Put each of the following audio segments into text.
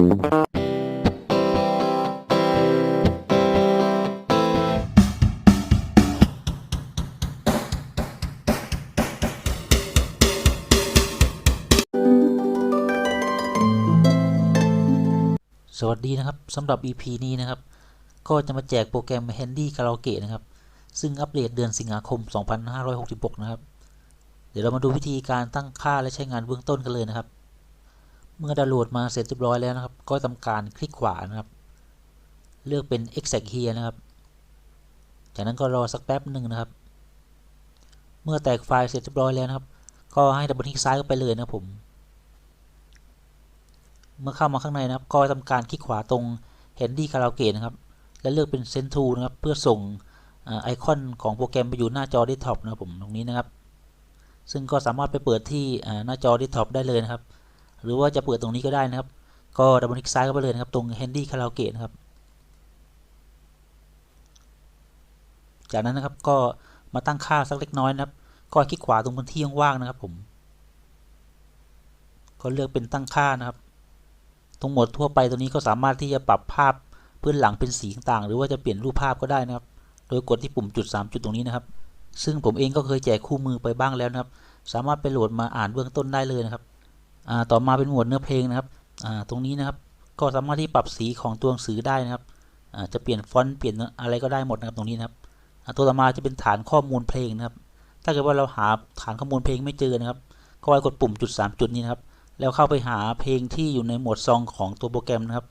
สวัสดีนะครับสำหรับ EP นี้นะครับ ก็จะมาแจกโปรแกรม Handy Karaoke นะครับ ซึ่งอัปเดตเดือนสิงหาคม 2566 นะครับ เดี๋ยวเรามาดูวิธีการตั้งค่าและใช้งานเบื้องต้นกันเลยนะครับ เมื่อดาวน์โหลดมาเสร็จเรียบร้อยแล้วนะครับ ก็ทำการคลิกขวานะครับ เลือกเป็น Extract here นะครับ จากนั้นก็รอสักแป๊บหนึ่งนะครับ เมื่อแตกไฟล์เสร็จเรียบร้อยแล้วนะครับ ก็ให้ดับเบิลคลิกซ้ายเข้าไปเลยนะผม เมื่อเข้ามาข้างในนะครับ ก็ทำการคลิกขวาตรง Handy Karaoke นะครับ และเลือกเป็น Send to นะครับ เพื่อส่งไอคอนของโปรแกรมไปอยู่หน้าจอเดสก์ท็อปนะครับผมตรงนี้นะครับ ซึ่งก็สามารถไปเปิดที่หน้าจอเดสก์ท็อปได้เลยนะครับ หรือว่าจะเปิดตรงนี้ก็ได้นะครับ ก็ดับเบิลคลิกซ้ายเข้าไปเลยนะครับตรง Handy Karaoke นะครับ จากนั้นนะครับก็มาตั้งค่าสักเล็กน้อยนะครับ ก็คลิกขวาตรงพื้นที่ว่างๆนะครับผม ก็เลือกเป็นตั้งค่านะครับ ตรงหมดทั่วไปตัวนี้ก็สามารถที่จะปรับภาพพื้นหลังเป็นสีต่างๆ หรือว่าจะเปลี่ยนรูปภาพก็ได้นะครับ โดยกดที่ปุ่มจุด 3 จุดตรงนี้นะครับ ซึ่งผมเองก็เคยแจกคู่มือไปบ้างแล้วนะครับ สามารถไปโหลดมาอ่านเบื้องต้นได้เลยนะครับ ต่อมาเป็นหมวดเนื้อเพลงนะครับตรงนี้นะครับก็สามารถที่ปรับสีของตัวหนังสือได้นะครับจะเปลี่ยนฟอนต์เปลี่ยนอะไรก็ได้หมดนะครับตรงนี้นะครับตัวต่อมาจะเป็นฐานข้อมูลเพลงนะครับ ถ้าเกิดว่าเราหาฐานข้อมูลเพลงไม่เจอนะครับ ก็ให้กดปุ่มจุด 3 จุดนี้นะครับ แล้วเข้าไปหาเพลงที่อยู่ในหมวดซองของตัวโปรแกรมนะครับ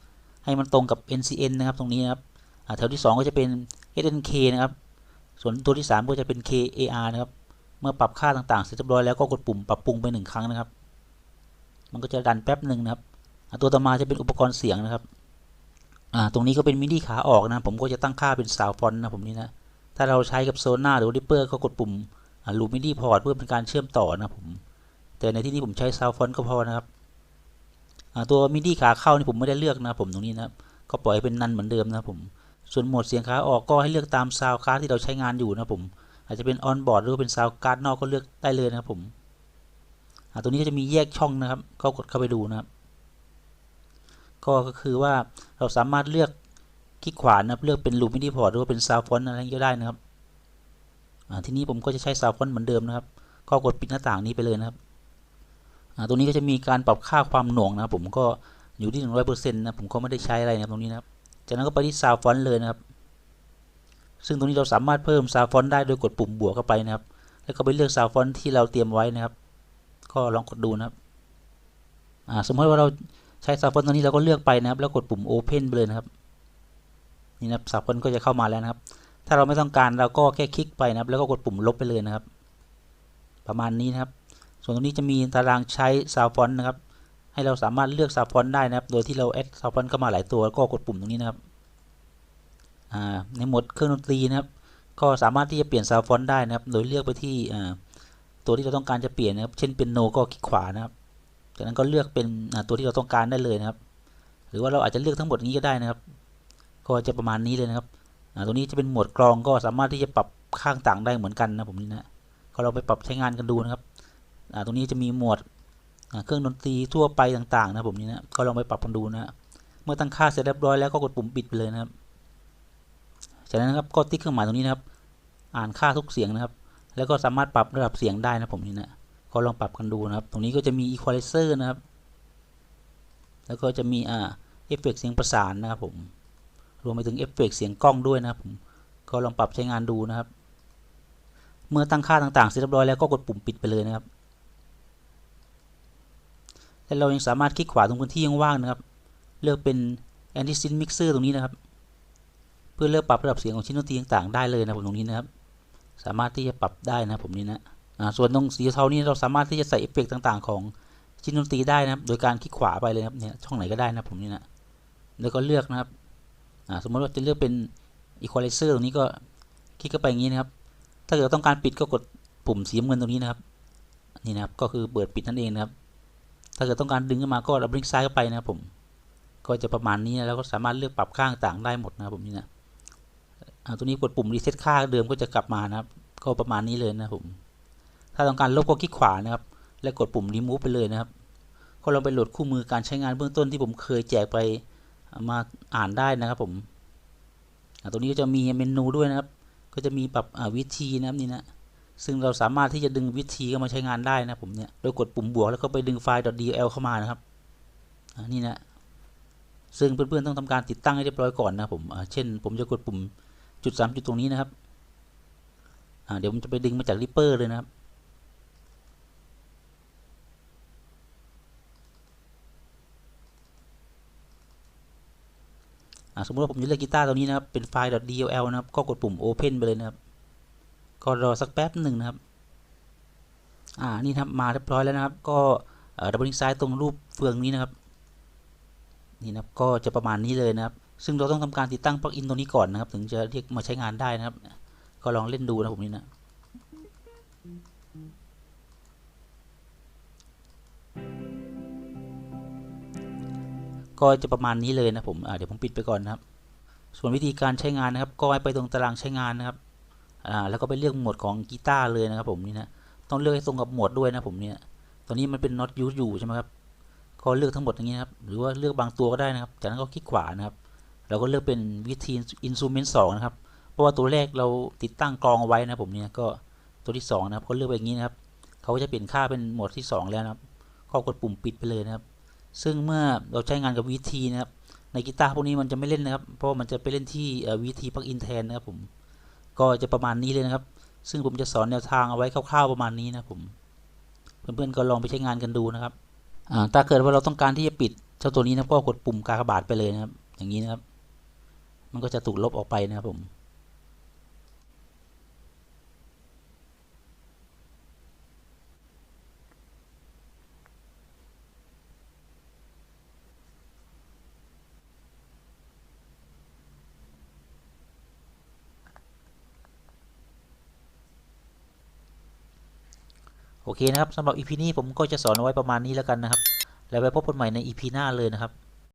ให้มันตรงกับ NCN นะครับตรงนี้นะครับแถวที่ 2 ก็จะเป็น SNK นะครับ ส่วนตัวที่ 3 ก็จะเป็น KAR นะครับ เมื่อปรับค่าต่างๆ เสร็จเรียบร้อยแล้วก็กดปุ่มปรับปรุงไป 1 ครั้งนะครับ มันก็จะดันแป๊บหนึ่งนะครับตัวต่อมาจะเป็นอุปกรณ์เสียงนะครับตรงนี้ก็เป็นมิดีขาออกนะผมก็จะตั้งค่าเป็นซาวฟอนนะผมนี่นะถ้าเราใช้กับโซน่าหรือริปเปอร์ก็กดปุ่มลูมิดีพอร์ตเพื่อเป็นการเชื่อมต่อนะผมแต่ในที่นี้ผมใช้ซาวฟอนก็พอนะครับตัวมิดี้ขาเข้านี่ผมไม่ได้เลือกนะผมตรงนี้นะครับก็ปล่อยเป็นนันเหมือนเดิมนะผม ส่วนโหมดเสียงขาออกก็ให้เลือกตามซาวการ์ดที่เราใช้งานอยู่นะผม อาจจะเป็นออนบอร์ดหรือเป็นซาวการ์ดนอกก็เลือกได้เลยนะครับผม ตัวนี้ก็จะมีแยกช่องนะครับ ก็กดเข้าไปดูนะครับก็คือว่าเราสามารถเลือกคลิกขวานะครับ เลือกเป็นลูมิดี้พอร์ตหรือว่าเป็นซาวฟอนอะไรก็ได้นะครับทีนี้ผมก็จะใช้ซาวฟอนเหมือนเดิมนะครับ ก็กดปิดหน้าต่างนี้ไปเลยนะครับตรงนี้ก็จะมีการปรับค่าความหน่วงนะครับ ผมก็อยู่ที่ 100%นะผมก็ไม่ได้ใช้อะไรนะตรงนี้นะครับ จากนั้นก็ไปที่ซาวฟอนเลยนะครับ ซึ่งตรงนี้เราสามารถเพิ่มซาวฟอนได้โดยกดปุ่มบวกเข้าไปนะครับ แล้วก็ไปเลือกซาวฟอนที่เราเตรียมไว้นะครับ ก็ลองกดดูนะครับสมมติว่าเราใช้ซาวฟอนต์ตัวนี้เราก็เลือกไปนะครับ แล้วกดปุ่ม Open ไปเลยนะครับนี่นะครับซาวฟอนต์ก็จะเข้ามาแล้วนะครับ ถ้าเราไม่ต้องการเราก็แค่คลิกไปนะครับ แล้วก็กดปุ่มลบไปเลยนะครับ ประมาณนี้นะครับ ส่วนตรงนี้จะมีตารางใช้ซาวฟอนต์นะครับ ให้เราสามารถเลือกซาวฟอนต์ได้นะครับ โดยที่เราแอดซาวฟอนต์เข้ามาหลายตัวก็กดปุ่มตรงนี้นะครับในหมวดเครื่องดนตรีนะครับ ก็สามารถที่จะเปลี่ยนซาวฟอนต์ได้นะครับ โดยเลือกไปที่ ตัวที่เราต้องการจะเปลี่ยนนะครับ เช่นเป็นโนก็คลิกขวานะครับ จากนั้นก็เลือกเป็นตัวที่เราต้องการได้เลยนะครับ หรือว่าเราอาจจะเลือกทั้งหมดนี้ก็ได้นะครับ ก็จะประมาณนี้เลยนะครับตรงนี้จะเป็นหมวดกรองก็สามารถที่จะปรับข้างต่างได้เหมือนกันนะผมนี่นะก็เราไปปรับใช้งานกันดูนะครับตรงนี้จะมีหมวดเครื่องดนตรีทั่วไปต่าง ๆ นะผมนี่นะก็ลองไปปรับกันดูนะเมื่อตั้งค่าเสร็จเรียบร้อยแล้วก็กดปุ่มปิดไปเลยนะครับ จากนั้นนะครับก็ติ๊กเครื่องหมายตรงนี้นะครับ อ่านค่าทุกเสียงนะครับ แล้วก็สามารถปรับระดับเสียงได้นะผมนี่นะก็ลองปรับกันดูนะครับ ตรงนี้ก็จะมีอีควอไลเซอร์นะครับ แล้วก็จะมีอ่าเอฟเฟกเสียงประสานนะครับผมรวมไปถึงเอฟเฟกเสียงกล้องด้วยนะครับผมก็ลองปรับใช้งานดูนะครับ เมื่อตั้งค่าต่างๆเสร็จเรียบร้อยแล้วก็กดปุ่มปิดไปเลยนะครับและเรายังสามารถคลิกขวาตรงพื้นที่ว่างๆนะครับ เลือกเป็น Anti Sync Mixer ตรงนี้นะครับ เพื่อเลือกปรับระดับเสียงของชิ้นดนตรีต่างๆได้เลยนะผมตรงนี้นะครับ สามารถที่จะปรับได้นะผมนี้นะส่วนตรงสีเทานี้เราสามารถที่จะใส่เอฟเฟกต่างๆ ของชิ้นดนตรีได้นะครับ โดยการคลิกขวาไปเลยครับเนี่ยช่องไหนก็ได้นะผมนี่นะแล้วก็เลือกนะครับสมมติว่าจะเลือกเป็น Equalizer ตรงนี้ก็คลิกเข้าไปอย่างนี้นะครับ ถ้าเกิดต้องการปิดก็กดปุ่มสีเงินตรงนี้นะครับนี่นะครับก็คือเปิดปิดนั่นเองนะครับ ถ้าเกิดต้องการดึงขึ้นมาก็ดับเบิลคลิกซ้ายเข้าไปนะครับผมก็จะประมาณนี้นะแล้วก็สามารถเลือกปรับค่างต่างได้หมดนะครับผมนี่นะ ตัวนี้กดปุ่มรีเซ็ตค่าเดิมก็จะกลับมานะครับ ก็ประมาณนี้เลยนะผมถ้าต้องการลบก็คลิกขวานะครับ แล้วกดปุ่มรีมูฟไปเลยนะครับก็ลองไปโหลดคู่มือการใช้งานเบื้องต้นที่ผมเคยแจกไปมาอ่านได้นะครับผมตรงนี้ก็จะมีเมนูด้วยนะครับ ก็จะมีปรับวิธีนะครับนี่นะซึ่งเราสามารถที่จะดึงวิธีเข้ามาใช้งานได้นะผมเนี่ยโดยกดปุ่มบวกแล้วก็ไปดึงไฟล์ .dll เข้ามานะครับนี่นะซึ่งเพื่อนๆต้องทำการติดตั้งให้เรียบร้อยก่อนนะผมเช่น ผมจะกดปุ่ม จุดสามจุดตรงนี้นะครับเดี๋ยวผมจะไปดึงมาจาก Reaper เลยนะครับสมมติว่าผมจะเลือกกีตาร์ตัวนี้นะครับ เป็นไฟล์ .dll นะครับ ก็กดปุ่ม open ไปเลยนะครับ ก็รอสักแป๊บหนึ่งนะครับ อ่า นี่ครับมาเรียบร้อยแล้วนะครับ ก็ดับเบิลคลิกซ้ายตรงรูปเฟืองนี้นะครับ นี่นะครับ ก็จะประมาณนี้เลยนะครับ ซึ่งเราต้องทำการติดตั้งปลั๊กอินตัวนี้ก่อนนะครับ ถึงจะเรียกมาใช้งานได้นะครับ ก็ลองเล่นดูนะผมนี่นะก็จะประมาณนี้เลยนะผมเดี๋ยวผมปิดไปก่อนนะครับ ส่วนวิธีการใช้งานนะครับ ก็ไปตรงตารางใช้งานนะครับแล้วก็ไปเลือกโหมดของกีตาร์เลยนะครับ ผมนี่นะต้องเลือกให้ตรงกับโหมดด้วยนะผมเนี่ยตอนนี้มันเป็น not use อยู่ใช่ไหมครับก็เลือกทั้งหมดอย่างนี้นะครับหรือว่าเลือกบางตัวก็ได้นะครับ จากนั้นก็คลิกขวานะครับ เราก็เลือกเป็นวิธี instrument 2นะครับ เพราะว่าตัวแรกเราติดตั้งกรองเอาไว้นะผมเนี่ยก็ตัวที่ 2 นะครับก็เลือกไปอย่างนี้นะครับเขาก็จะเปลี่ยนค่าเป็นโหมดที่ 2 แล้วนะครับก็กดปุ่มปิดไปเลยนะครับ ซึ่งเมื่อเราใช้งานกับวิธีนะครับในกีตาร์พวกนี้มันจะไม่เล่นนะครับ เพราะมันจะไปเล่นที่วิธีปลั๊กอินแทนนะครับผมก็จะประมาณนี้เลยนะครับ ซึ่งผมจะสอนแนวทางเอาไว้คร่าวๆประมาณนี้นะผมเพื่อนๆก็ลองไปใช้งานกันดูนะครับถ้าเกิดว่าเราต้องการที่จะปิดเจ้าตัวนี้นะก็กดปุ่มกากบาทไปเลยนะครับ อย่างนี้นะครับ มันก็จะถูกลบออกไปนะครับผมโอเคนะครับสำหรับ EP นี้ผมก็จะสอนเอาไว้ประมาณนี้แล้วกันนะครับ แล้วไปพบกันใหม่ใน EP หน้าเลยนะครับ